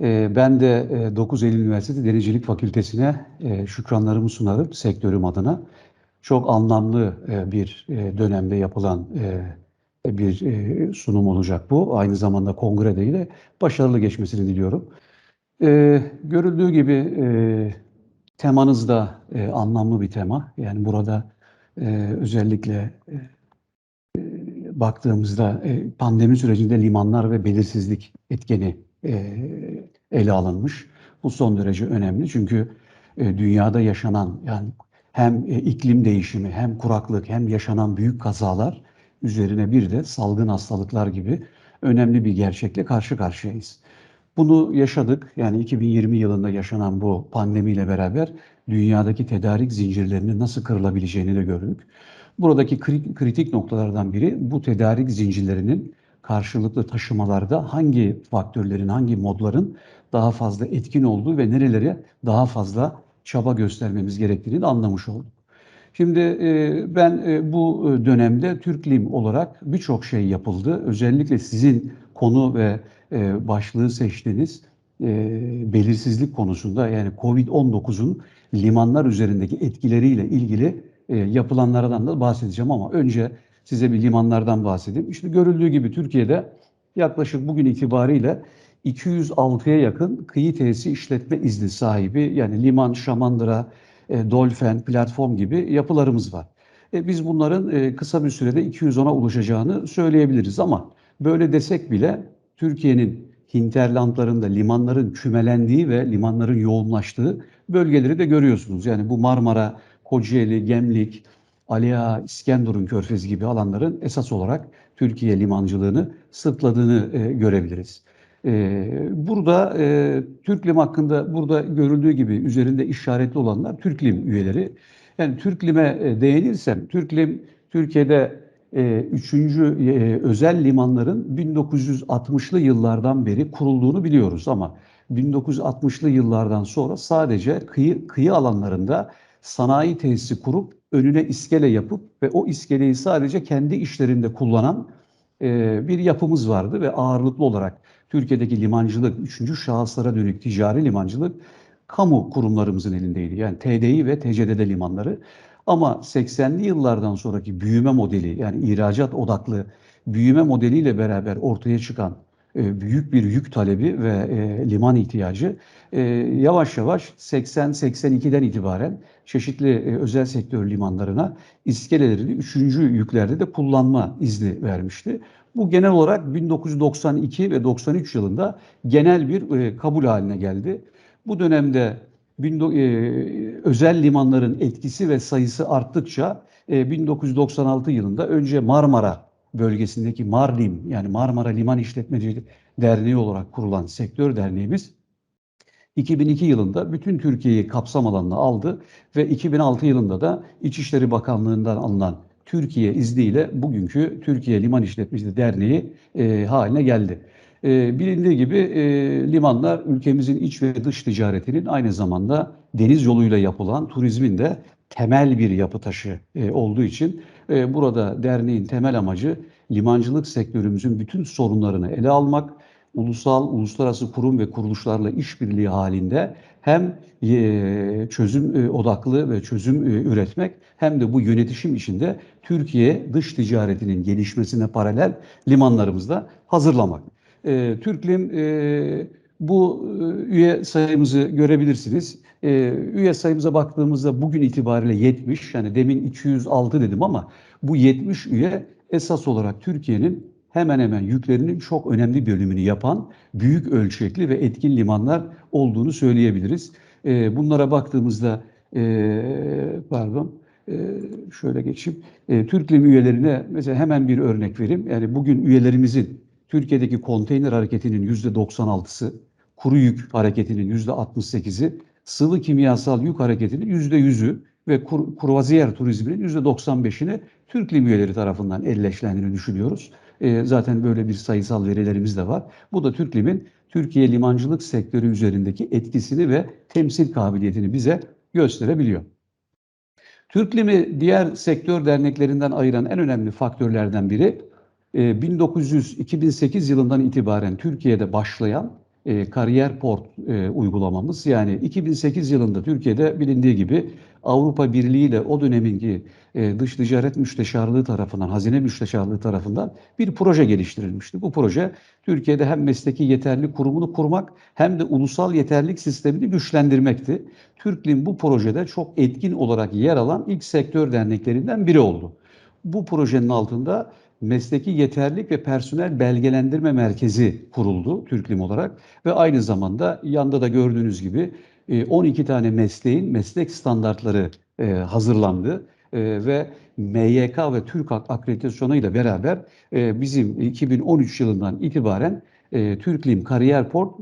Ee, Ben de e, 9 Eylül Üniversitesi Denizcilik Fakültesi'ne e, şükranlarımı sunarım sektörüm adına. Çok anlamlı e, bir e, dönemde yapılan e, bir e, sunum olacak bu. Aynı zamanda kongrede ile başarılı geçmesini diliyorum. E, Görüldüğü gibi e, temanız da e, anlamlı bir tema. Yani burada e, özellikle e, baktığımızda e, pandemi sürecinde limanlar ve belirsizlik etkeni e, ele alınmış. Bu son derece önemli çünkü e, dünyada yaşanan yani hem e, iklim değişimi hem kuraklık hem yaşanan büyük kazalar üzerine bir de salgın hastalıklar gibi önemli bir gerçekle karşı karşıyayız. Bunu yaşadık. Yani 2020 yılında yaşanan bu pandemiyle beraber dünyadaki tedarik zincirlerinin nasıl kırılabileceğini de gördük. Buradaki kritik noktalardan biri bu tedarik zincirlerinin karşılıklı taşımalarda hangi faktörlerin, hangi modların daha fazla etkin olduğu ve nerelere daha fazla çaba göstermemiz gerektiğini anlamış olduk. Şimdi e, ben e, bu dönemde Türklim olarak birçok şey yapıldı. Özellikle sizin konu ve e, başlığı seçtiğiniz belirsizlik konusunda yani Covid-19'un limanlar üzerindeki etkileriyle ilgili yapılanlardan da bahsedeceğim ama önce size bir limanlardan bahsedeyim. İşte görüldüğü gibi Türkiye'de yaklaşık bugün itibariyle 206'ya yakın kıyı tesisi işletme izni sahibi yani liman, şamandıra, e, dolfen, platform gibi yapılarımız var. E, biz bunların e, kısa bir sürede 210'a ulaşacağını söyleyebiliriz ama böyle desek bile Türkiye'nin hinterlandlarında limanların kümelendiği ve limanların yoğunlaştığı bölgeleri de görüyorsunuz. Yani bu Marmara, Kocaeli, Gemlik, Aliağa, İskenderun Körfezi gibi alanların esas olarak Türkiye limancılığını sırtladığını e, görebiliriz. E, burada e, Türklim hakkında burada görüldüğü gibi üzerinde işaretli olanlar Türklim üyeleri. Yani Türklim'e e, değinirsem, Türklim Türkiye'de e, üçüncü e, özel limanların 1960'lı yıllardan beri kurulduğunu biliyoruz ama 1960'lı yıllardan sonra sadece kıyı, kıyı alanlarında sanayi tesisi kurup önüne iskele yapıp ve o iskeleyi sadece kendi işlerinde kullanan e, bir yapımız vardı ve ağırlıklı olarak Türkiye'deki limancılık, üçüncü şahıslara dönük ticari limancılık kamu kurumlarımızın elindeydi. Yani TDİ ve TCDD limanları. Ama 80'li yıllardan sonraki büyüme modeli yani ihracat odaklı büyüme modeliyle beraber ortaya çıkan e, büyük bir yük talebi ve e, liman ihtiyacı e, yavaş yavaş 80-82'den itibaren çeşitli özel sektör limanlarına iskelelerini üçüncü yüklerde de kullanma izni vermişti. Bu genel olarak 1992 ve 93 yılında genel bir kabul haline geldi. Bu dönemde özel limanların etkisi ve sayısı arttıkça 1996 yılında önce Marmara bölgesindeki Marlim yani Marmara Liman İşletmeci Derneği olarak kurulan sektör derneğimiz 2002 yılında bütün Türkiye'yi kapsam alanına aldı ve 2006 yılında da İçişleri Bakanlığı'ndan alınan Türkiye izniyle bugünkü Türkiye Liman İşletmeci Derneği e, haline geldi. E, bilindiği gibi e, limanlar ülkemizin iç ve dış ticaretinin aynı zamanda deniz yoluyla yapılan turizmin de temel bir yapı taşı e, olduğu için e, burada derneğin temel amacı limancılık sektörümüzün bütün sorunlarını ele almak, ulusal, uluslararası kurum ve kuruluşlarla işbirliği halinde hem e, çözüm odaklı ve çözüm üretmek hem de bu yönetişim içinde Türkiye dış ticaretinin gelişmesine paralel limanlarımızda hazırlamak. Türklim bu üye sayımızı görebilirsiniz. Üye sayımıza baktığımızda bugün itibariyle 70, yani demin 206 dedim ama bu 70 üye esas olarak Türkiye'nin hemen hemen yüklerinin çok önemli bölümünü yapan büyük ölçekli ve etkin limanlar olduğunu söyleyebiliriz. Bunlara baktığımızda, pardon, şöyle geçeyim. Türklim üyelerine mesela hemen bir örnek vereyim. Yani bugün üyelerimizin Türkiye'deki konteyner hareketinin %96'sı, kuru yük hareketinin %68'i, sıvı kimyasal yük hareketinin %100'ü ve kur, kruvaziyer turizminin %95'ini Türk lim üyeleri tarafından elleşlendiğini düşünüyoruz. E, zaten böyle bir sayısal verilerimiz de var. Bu da Türk Lim'in Türkiye limancılık sektörü üzerindeki etkisini ve temsil kabiliyetini bize gösterebiliyor. Türk Lim'i diğer sektör derneklerinden ayıran en önemli faktörlerden biri 1900-2008 ee, yılından itibaren Türkiye'de başlayan e, kariyer port e, uygulamamız. Yani 2008 yılında Türkiye'de bilindiği gibi Avrupa Birliği ile o döneminki e, dış ticaret müsteşarlığı tarafından, hazine müsteşarlığı tarafından bir proje geliştirilmişti. Bu proje Türkiye'de hem mesleki yeterlilik kurumunu kurmak hem de ulusal yeterlilik sistemini güçlendirmekti. Türklim bu projede çok etkin olarak yer alan ilk sektör derneklerinden biri oldu. Bu projenin altında Mesleki Yeterlilik ve Personel Belgelendirme Merkezi kuruldu Türklim olarak ve aynı zamanda yanda da gördüğünüz gibi 12 tane mesleğin meslek standartları hazırlandı ve MYK ve Türk akreditasyonu ile beraber bizim 2013 yılından itibaren Türklim Kariyer Port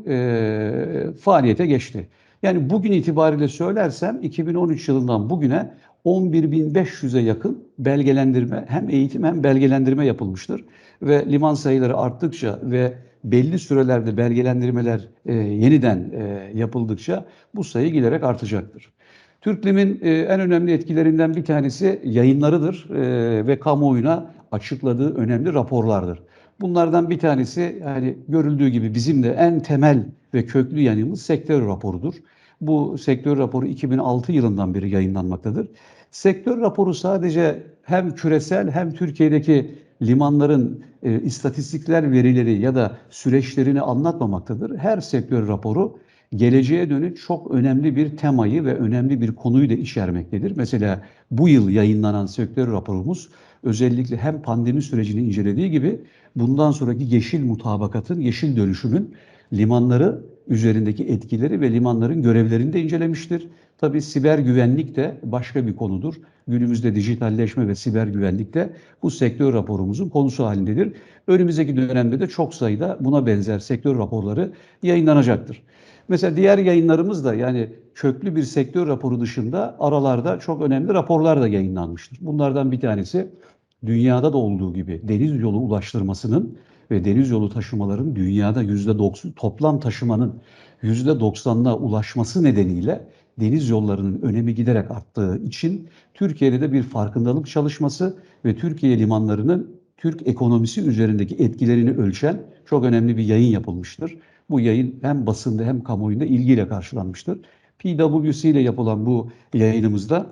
faaliyete geçti. Yani bugün itibariyle söylersem 2013 yılından bugüne 11.500'e yakın belgelendirme hem eğitim hem belgelendirme yapılmıştır. Ve liman sayıları arttıkça ve belli sürelerde belgelendirmeler e, yeniden e, yapıldıkça bu sayı giderek artacaktır. Türklim'in e, en önemli etkilerinden bir tanesi yayınlarıdır e, ve kamuoyuna açıkladığı önemli raporlardır. Bunlardan bir tanesi yani görüldüğü gibi bizim de en temel ve köklü yanımız sektör raporudur. Bu sektör raporu 2006 yılından beri yayınlanmaktadır. Sektör raporu sadece hem küresel hem Türkiye'deki limanların e, istatistikler verileri ya da süreçlerini anlatmamaktadır. Her sektör raporu geleceğe dönük çok önemli bir temayı ve önemli bir konuyu da içermektedir. Mesela bu yıl yayınlanan sektör raporumuz özellikle hem pandemi sürecini incelediği gibi bundan sonraki yeşil mutabakatın, yeşil dönüşümün limanları üzerindeki etkileri ve limanların görevlerini de incelemiştir. Tabii siber güvenlik de başka bir konudur. Günümüzde dijitalleşme ve siber güvenlik de bu sektör raporumuzun konusu halindedir. Önümüzdeki dönemde de çok sayıda buna benzer sektör raporları yayınlanacaktır. Mesela diğer yayınlarımız da yani köklü bir sektör raporu dışında aralarda çok önemli raporlar da yayınlanmıştır. Bunlardan bir tanesi dünyada da olduğu gibi deniz yolu ulaştırmasının ve deniz yolu taşımaların dünyada yüzde doksan toplam taşımanın yüzde 90'ına ulaşması nedeniyle deniz yollarının önemi giderek arttığı için Türkiye'de de bir farkındalık çalışması ve Türkiye limanlarının Türk ekonomisi üzerindeki etkilerini ölçen çok önemli bir yayın yapılmıştır. Bu yayın hem basında hem kamuoyunda ilgiyle karşılanmıştır. PwC ile yapılan bu yayınımızda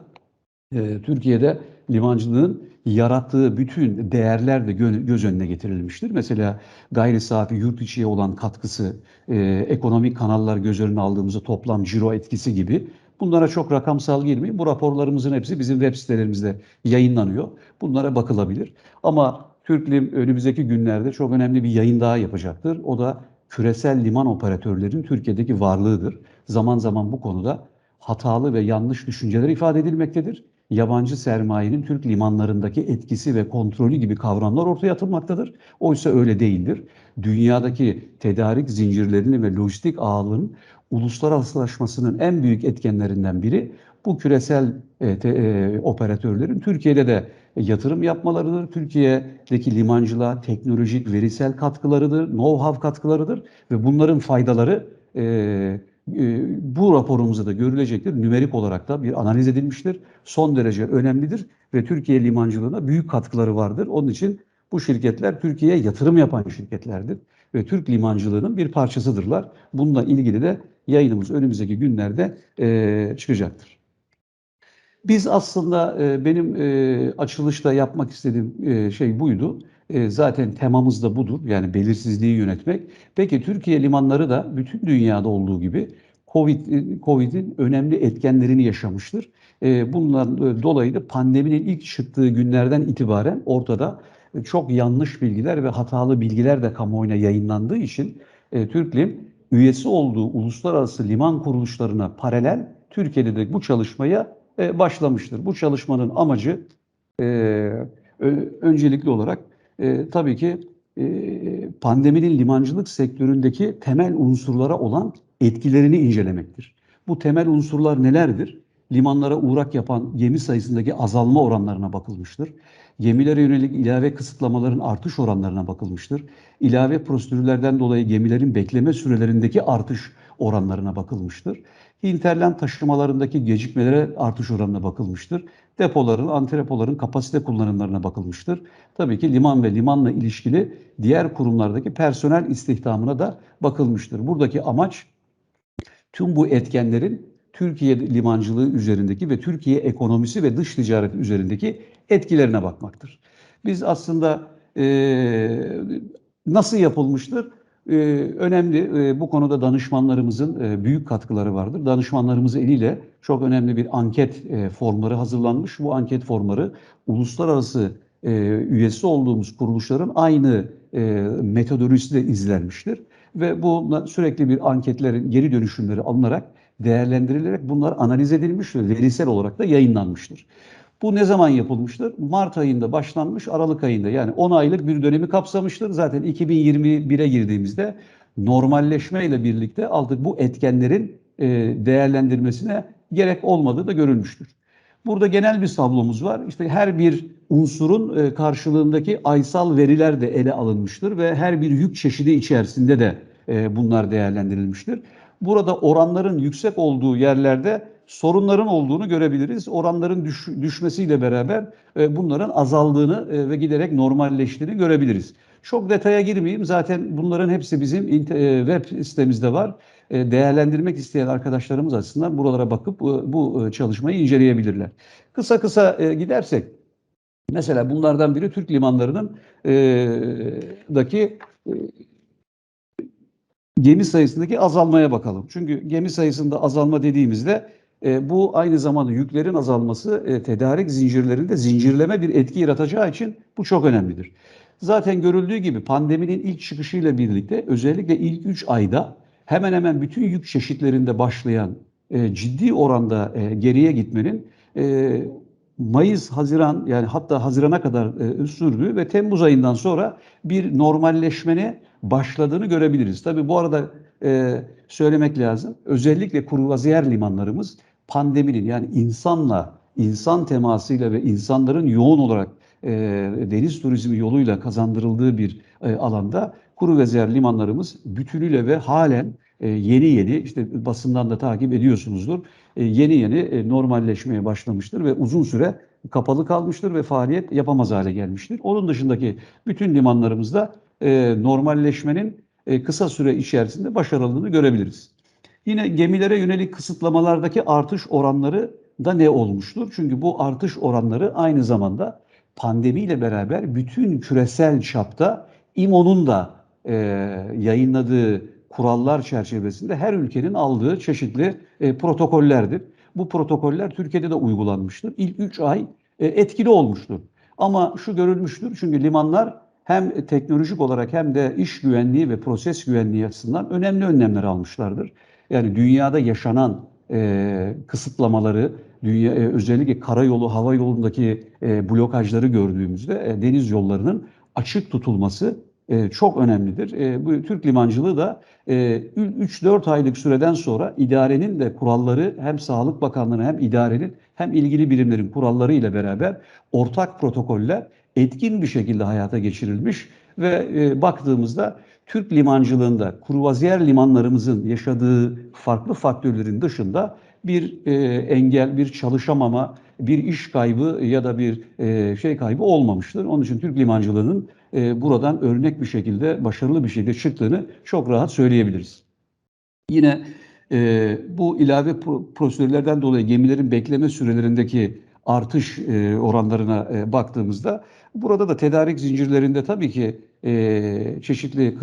e, Türkiye'de limancılığın yarattığı bütün değerler de göz önüne getirilmiştir. Mesela gayri safi yurt içiye olan katkısı, e, ekonomik kanallar göz önüne aldığımızda toplam ciro etkisi gibi Bunlara çok rakamsal girmeyeyim. Bu raporlarımızın hepsi bizim web sitelerimizde yayınlanıyor. Bunlara bakılabilir. Ama Türklim önümüzdeki günlerde çok önemli bir yayın daha yapacaktır. O da küresel liman operatörlerin Türkiye'deki varlığıdır. Zaman zaman bu konuda hatalı ve yanlış düşünceler ifade edilmektedir yabancı sermayenin Türk limanlarındaki etkisi ve kontrolü gibi kavramlar ortaya atılmaktadır. Oysa öyle değildir. Dünyadaki tedarik zincirlerini ve lojistik ağının uluslararasılaşmasının en büyük etkenlerinden biri bu küresel e, te, e, operatörlerin Türkiye'de de yatırım yapmalarıdır. Türkiye'deki limancılığa teknolojik, verisel katkılarıdır, know-how katkılarıdır ve bunların faydaları e, bu raporumuzda da görülecektir. Nümerik olarak da bir analiz edilmiştir. Son derece önemlidir ve Türkiye limancılığına büyük katkıları vardır. Onun için bu şirketler Türkiye'ye yatırım yapan şirketlerdir ve Türk limancılığının bir parçasıdırlar. Bununla ilgili de yayınımız önümüzdeki günlerde e, çıkacaktır. Biz aslında e, benim e, açılışta yapmak istediğim şey buydu. E, zaten temamız da budur. Yani belirsizliği yönetmek. Peki Türkiye limanları da bütün dünyada olduğu gibi Covid Covid'in önemli etkenlerini yaşamıştır. E, bundan dolayı da pandeminin ilk çıktığı günlerden itibaren ortada çok yanlış bilgiler ve hatalı bilgiler de kamuoyuna yayınlandığı için e, Türklim üyesi olduğu uluslararası liman kuruluşlarına paralel Türkiye'de de bu çalışmaya başlamıştır. Bu çalışmanın amacı öncelikli olarak e, tabii ki e, pandeminin limancılık sektöründeki temel unsurlara olan etkilerini incelemektir. Bu temel unsurlar nelerdir? Limanlara uğrak yapan gemi sayısındaki azalma oranlarına bakılmıştır. Gemilere yönelik ilave kısıtlamaların artış oranlarına bakılmıştır. İlave prosedürlerden dolayı gemilerin bekleme sürelerindeki artış oranlarına bakılmıştır. Hinterland taşımalarındaki gecikmelere artış oranına bakılmıştır. Depoların, antrepoların kapasite kullanımlarına bakılmıştır. Tabii ki liman ve limanla ilişkili diğer kurumlardaki personel istihdamına da bakılmıştır. Buradaki amaç tüm bu etkenlerin Türkiye limancılığı üzerindeki ve Türkiye ekonomisi ve dış ticareti üzerindeki etkilerine bakmaktır. Biz aslında e, nasıl yapılmıştır? Ee, önemli e, bu konuda danışmanlarımızın e, büyük katkıları vardır. Danışmanlarımız eliyle çok önemli bir anket e, formları hazırlanmış. Bu anket formları uluslararası üyesi olduğumuz kuruluşların aynı e, izlenmiştir. Ve bu sürekli bir anketlerin geri dönüşümleri alınarak değerlendirilerek bunlar analiz edilmiş ve verisel olarak da yayınlanmıştır. Bu ne zaman yapılmıştır? Mart ayında başlanmış, Aralık ayında yani 10 aylık bir dönemi kapsamıştır. Zaten 2021'e girdiğimizde normalleşme ile birlikte artık bu etkenlerin e, değerlendirmesine gerek olmadığı da görülmüştür. Burada genel bir tablomuz var. İşte her bir unsurun e, karşılığındaki aysal veriler de ele alınmıştır ve her bir yük çeşidi içerisinde de e, bunlar değerlendirilmiştir. Burada oranların yüksek olduğu yerlerde sorunların olduğunu görebiliriz. Oranların düş, düşmesiyle beraber e, bunların azaldığını e, ve giderek normalleştiğini görebiliriz. Çok detaya girmeyeyim. Zaten bunların hepsi bizim e, web sitemizde var. E, değerlendirmek isteyen arkadaşlarımız açısından buralara bakıp bu, bu e, çalışmayı inceleyebilirler. Kısa kısa e, gidersek, mesela bunlardan biri Türk limanlarının e, daki e, gemi sayısındaki azalmaya bakalım. Çünkü gemi sayısında azalma dediğimizde e, bu aynı zamanda yüklerin azalması e, tedarik zincirlerinde zincirleme bir etki yaratacağı için bu çok önemlidir. Zaten görüldüğü gibi pandeminin ilk çıkışıyla birlikte özellikle ilk 3 ayda hemen hemen bütün yük çeşitlerinde başlayan e, ciddi oranda e, geriye gitmenin e, Mayıs, Haziran yani hatta Haziran'a kadar e, sürdüğü ve Temmuz ayından sonra bir normalleşmene başladığını görebiliriz. Tabii bu arada e, söylemek lazım. Özellikle kruvaziyer limanlarımız pandeminin yani insanla, insan temasıyla ve insanların yoğun olarak e, deniz turizmi yoluyla kazandırıldığı bir e, alanda zer limanlarımız bütünüyle ve halen e, yeni yeni işte basından da takip ediyorsunuzdur. E, yeni yeni e, normalleşmeye başlamıştır ve uzun süre kapalı kalmıştır ve faaliyet yapamaz hale gelmiştir. Onun dışındaki bütün limanlarımızda e, normalleşmenin kısa süre içerisinde başarıldığını görebiliriz. Yine gemilere yönelik kısıtlamalardaki artış oranları da ne olmuştur? Çünkü bu artış oranları aynı zamanda pandemiyle beraber bütün küresel çapta İMO'nun da e, yayınladığı kurallar çerçevesinde her ülkenin aldığı çeşitli e, protokollerdir. Bu protokoller Türkiye'de de uygulanmıştır. İlk 3 ay e, etkili olmuştur. Ama şu görülmüştür çünkü limanlar hem teknolojik olarak hem de iş güvenliği ve proses güvenliği açısından önemli önlemler almışlardır. Yani dünyada yaşanan e, kısıtlamaları, dünya, e, özellikle karayolu, hava yolundaki e, blokajları gördüğümüzde e, deniz yollarının açık tutulması e, çok önemlidir. E, bu Türk limancılığı da e, 3-4 aylık süreden sonra idarenin de kuralları hem Sağlık Bakanlığı'nın hem idarenin hem ilgili birimlerin kuralları ile beraber ortak protokoller etkin bir şekilde hayata geçirilmiş ve e, baktığımızda Türk limancılığında kruvaziyer limanlarımızın yaşadığı farklı faktörlerin dışında bir e, engel, bir çalışamama, bir iş kaybı ya da bir e, şey kaybı olmamıştır. Onun için Türk limancılığının e, buradan örnek bir şekilde, başarılı bir şekilde çıktığını çok rahat söyleyebiliriz. Yine e, bu ilave prosedürlerden dolayı gemilerin bekleme sürelerindeki artış oranlarına baktığımızda burada da tedarik zincirlerinde tabii ki çeşitli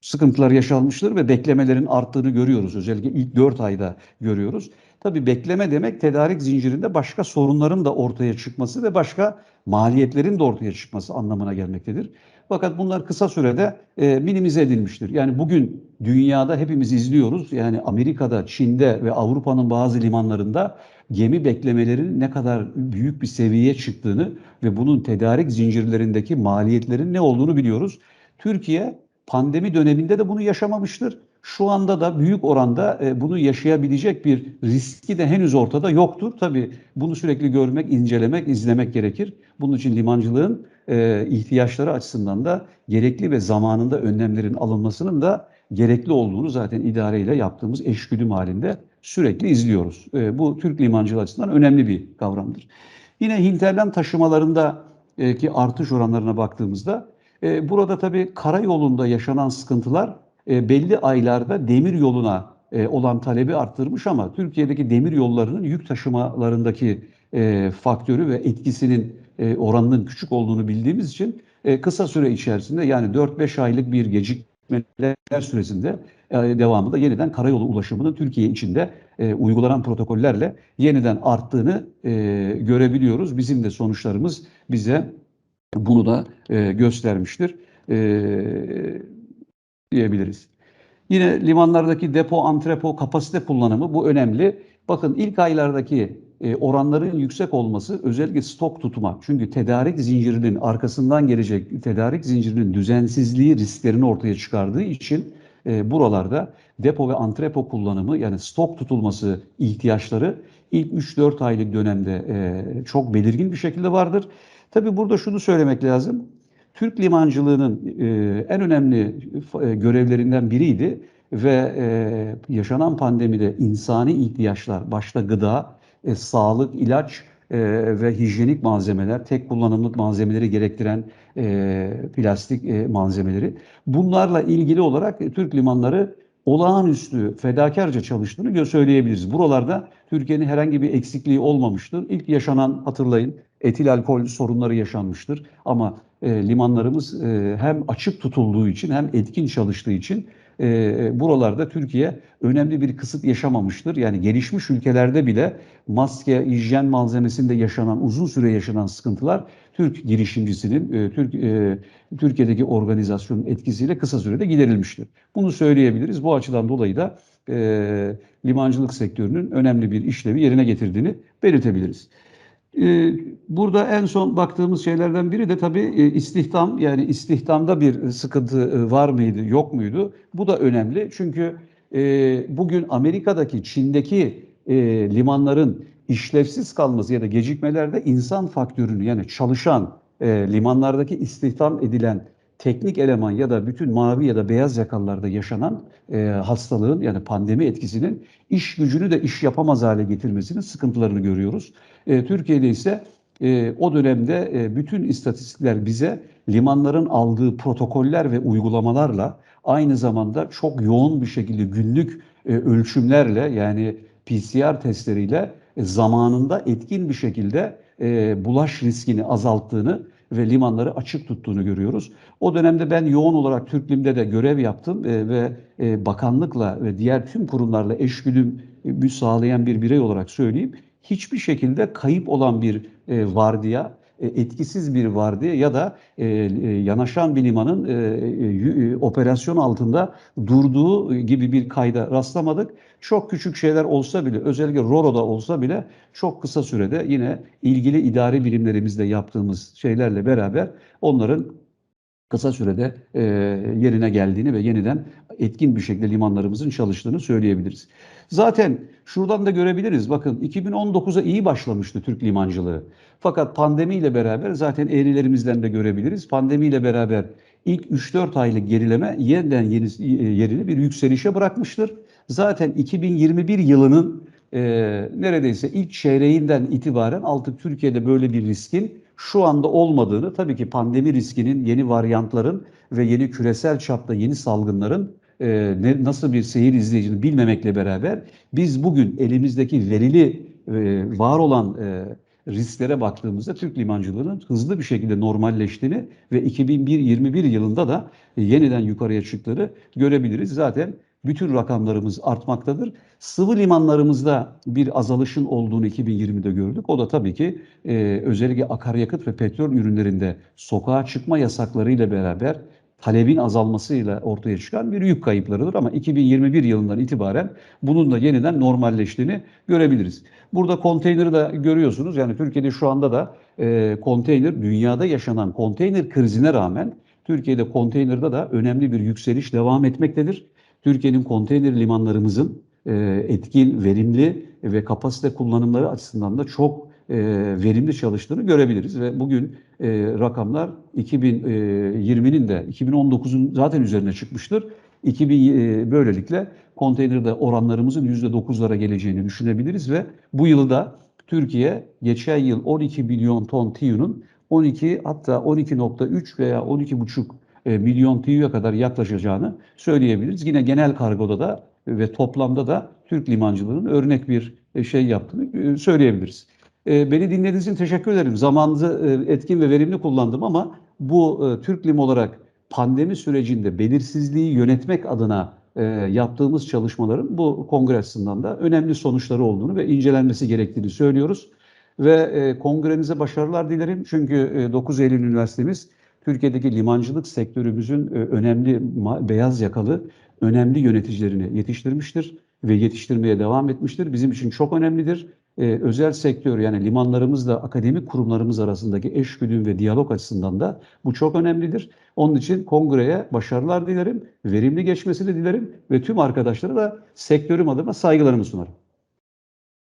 sıkıntılar yaşanmıştır ve beklemelerin arttığını görüyoruz. Özellikle ilk 4 ayda görüyoruz. Tabii bekleme demek tedarik zincirinde başka sorunların da ortaya çıkması ve başka maliyetlerin de ortaya çıkması anlamına gelmektedir. Fakat bunlar kısa sürede e, minimize edilmiştir. Yani bugün dünyada hepimiz izliyoruz. Yani Amerika'da, Çin'de ve Avrupa'nın bazı limanlarında gemi beklemelerinin ne kadar büyük bir seviyeye çıktığını ve bunun tedarik zincirlerindeki maliyetlerin ne olduğunu biliyoruz. Türkiye pandemi döneminde de bunu yaşamamıştır. Şu anda da büyük oranda e, bunu yaşayabilecek bir riski de henüz ortada yoktur. Tabii bunu sürekli görmek, incelemek, izlemek gerekir. Bunun için limancılığın e, ihtiyaçları açısından da gerekli ve zamanında önlemlerin alınmasının da gerekli olduğunu zaten idareyle yaptığımız eşgüdüm halinde sürekli izliyoruz. E, bu Türk limancılığı açısından önemli bir kavramdır. Yine hinterland taşımalarında e, ki artış oranlarına baktığımızda burada tabii karayolunda yaşanan sıkıntılar e, belli aylarda demir yoluna e, olan talebi arttırmış ama Türkiye'deki demir yollarının yük taşımalarındaki e, faktörü ve etkisinin oranının küçük olduğunu bildiğimiz için kısa süre içerisinde yani 4-5 aylık bir gecikmeler süresinde devamında yeniden karayolu ulaşımının Türkiye içinde uygulanan protokollerle yeniden arttığını görebiliyoruz. Bizim de sonuçlarımız bize bunu da göstermiştir e, diyebiliriz. Yine limanlardaki depo, antrepo, kapasite kullanımı bu önemli. Bakın ilk aylardaki e, oranların yüksek olması özellikle stok tutma. Çünkü tedarik zincirinin arkasından gelecek tedarik zincirinin düzensizliği risklerini ortaya çıkardığı için e, buralarda depo ve antrepo kullanımı yani stok tutulması ihtiyaçları ilk 3-4 aylık dönemde e, çok belirgin bir şekilde vardır. Tabii burada şunu söylemek lazım. Türk limancılığının e, en önemli e, görevlerinden biriydi ve e, yaşanan pandemide insani ihtiyaçlar, başta gıda, sağlık, ilaç ve hijyenik malzemeler, tek kullanımlık malzemeleri gerektiren plastik malzemeleri. Bunlarla ilgili olarak Türk limanları olağanüstü fedakarca çalıştığını söyleyebiliriz. Buralarda Türkiye'nin herhangi bir eksikliği olmamıştır. İlk yaşanan hatırlayın etil alkol sorunları yaşanmıştır. Ama e, limanlarımız e, hem açık tutulduğu için hem etkin çalıştığı için e, buralarda Türkiye önemli bir kısıt yaşamamıştır. Yani gelişmiş ülkelerde bile maske, hijyen malzemesinde yaşanan, uzun süre yaşanan sıkıntılar Türk girişimcisinin, Türk Türkiye'deki organizasyonun etkisiyle kısa sürede giderilmiştir. Bunu söyleyebiliriz. Bu açıdan dolayı da e, limancılık sektörünün önemli bir işlevi yerine getirdiğini belirtebiliriz. Ee, burada en son baktığımız şeylerden biri de tabii e, istihdam yani istihdamda bir sıkıntı e, var mıydı yok muydu? Bu da önemli çünkü e, bugün Amerika'daki Çin'deki limanların işlevsiz kalması ya da gecikmelerde insan faktörünü yani çalışan limanlardaki istihdam edilen teknik eleman ya da bütün mavi ya da beyaz yakalılarda yaşanan e, hastalığın yani pandemi etkisinin iş gücünü de iş yapamaz hale getirmesinin sıkıntılarını görüyoruz. E, Türkiye'de ise e, o dönemde e, bütün istatistikler bize limanların aldığı protokoller ve uygulamalarla aynı zamanda çok yoğun bir şekilde günlük e, ölçümlerle yani PCR testleriyle e, zamanında etkin bir şekilde e, bulaş riskini azalttığını ve limanları açık tuttuğunu görüyoruz. O dönemde ben yoğun olarak Türklim'de de görev yaptım e, ve e, bakanlıkla ve diğer tüm kurumlarla eşgüdüm e, sağlayan bir birey olarak söyleyeyim. Hiçbir şekilde kayıp olan bir e, vardiya, etkisiz bir vardiya ya da yanaşan bir limanın operasyon altında durduğu gibi bir kayda rastlamadık. Çok küçük şeyler olsa bile özellikle RORO'da olsa bile çok kısa sürede yine ilgili idari birimlerimizde yaptığımız şeylerle beraber onların kısa sürede e, yerine geldiğini ve yeniden etkin bir şekilde limanlarımızın çalıştığını söyleyebiliriz. Zaten şuradan da görebiliriz. Bakın 2019'a iyi başlamıştı Türk limancılığı. Fakat pandemiyle beraber zaten eğrilerimizden de görebiliriz. Pandemiyle beraber ilk 3-4 aylık gerileme yeniden yeni, yerini bir yükselişe bırakmıştır. Zaten 2021 yılının e, neredeyse ilk çeyreğinden itibaren artık Türkiye'de böyle bir riskin şu anda olmadığını tabii ki pandemi riskinin yeni varyantların ve yeni küresel çapta yeni salgınların e, ne, nasıl bir seyir izleyeceğini bilmemekle beraber biz bugün elimizdeki verili e, var olan e, risklere baktığımızda Türk limancılığının hızlı bir şekilde normalleştiğini ve 2021 yılında da yeniden yukarıya çıktığını görebiliriz. Zaten bütün rakamlarımız artmaktadır. Sıvı limanlarımızda bir azalışın olduğunu 2020'de gördük. O da tabii ki e, özellikle akaryakıt ve petrol ürünlerinde sokağa çıkma yasaklarıyla beraber talebin azalmasıyla ortaya çıkan bir yük kayıplarıdır. Ama 2021 yılından itibaren bunun da yeniden normalleştiğini görebiliriz. Burada konteyneri de görüyorsunuz. Yani Türkiye'de şu anda da e, konteyner, dünyada yaşanan konteyner krizine rağmen Türkiye'de konteynerde da önemli bir yükseliş devam etmektedir. Türkiye'nin konteyner limanlarımızın e, etkin, verimli ve kapasite kullanımları açısından da çok e, verimli çalıştığını görebiliriz. Ve bugün e, rakamlar 2020'nin de 2019'un zaten üzerine çıkmıştır. 2000 e, böylelikle konteynerde oranlarımızın %9'lara geleceğini düşünebiliriz ve bu yılı da Türkiye geçen yıl 12 milyon ton TEU'nun 12 hatta 12.3 veya 12.5 e, milyon TEU'ya kadar yaklaşacağını söyleyebiliriz. Yine genel kargoda da ve toplamda da Türk limancılığının örnek bir e, şey yaptığını e, söyleyebiliriz. Beni dinlediğiniz için teşekkür ederim. Zamanınızı etkin ve verimli kullandım ama bu Türk Lim olarak pandemi sürecinde belirsizliği yönetmek adına yaptığımız çalışmaların bu kongre açısından da önemli sonuçları olduğunu ve incelenmesi gerektiğini söylüyoruz. Ve kongrenize başarılar dilerim. Çünkü e, 9 Eylül Üniversitemiz Türkiye'deki limancılık sektörümüzün e, önemli beyaz yakalı önemli yöneticilerini yetiştirmiştir ve yetiştirmeye devam etmiştir. Bizim için çok önemlidir. Ee, özel sektör yani limanlarımızla akademik kurumlarımız arasındaki eşgüdüm ve diyalog açısından da bu çok önemlidir. Onun için kongreye başarılar dilerim, verimli geçmesini dilerim ve tüm arkadaşlara da sektörüm adına saygılarımı sunarım.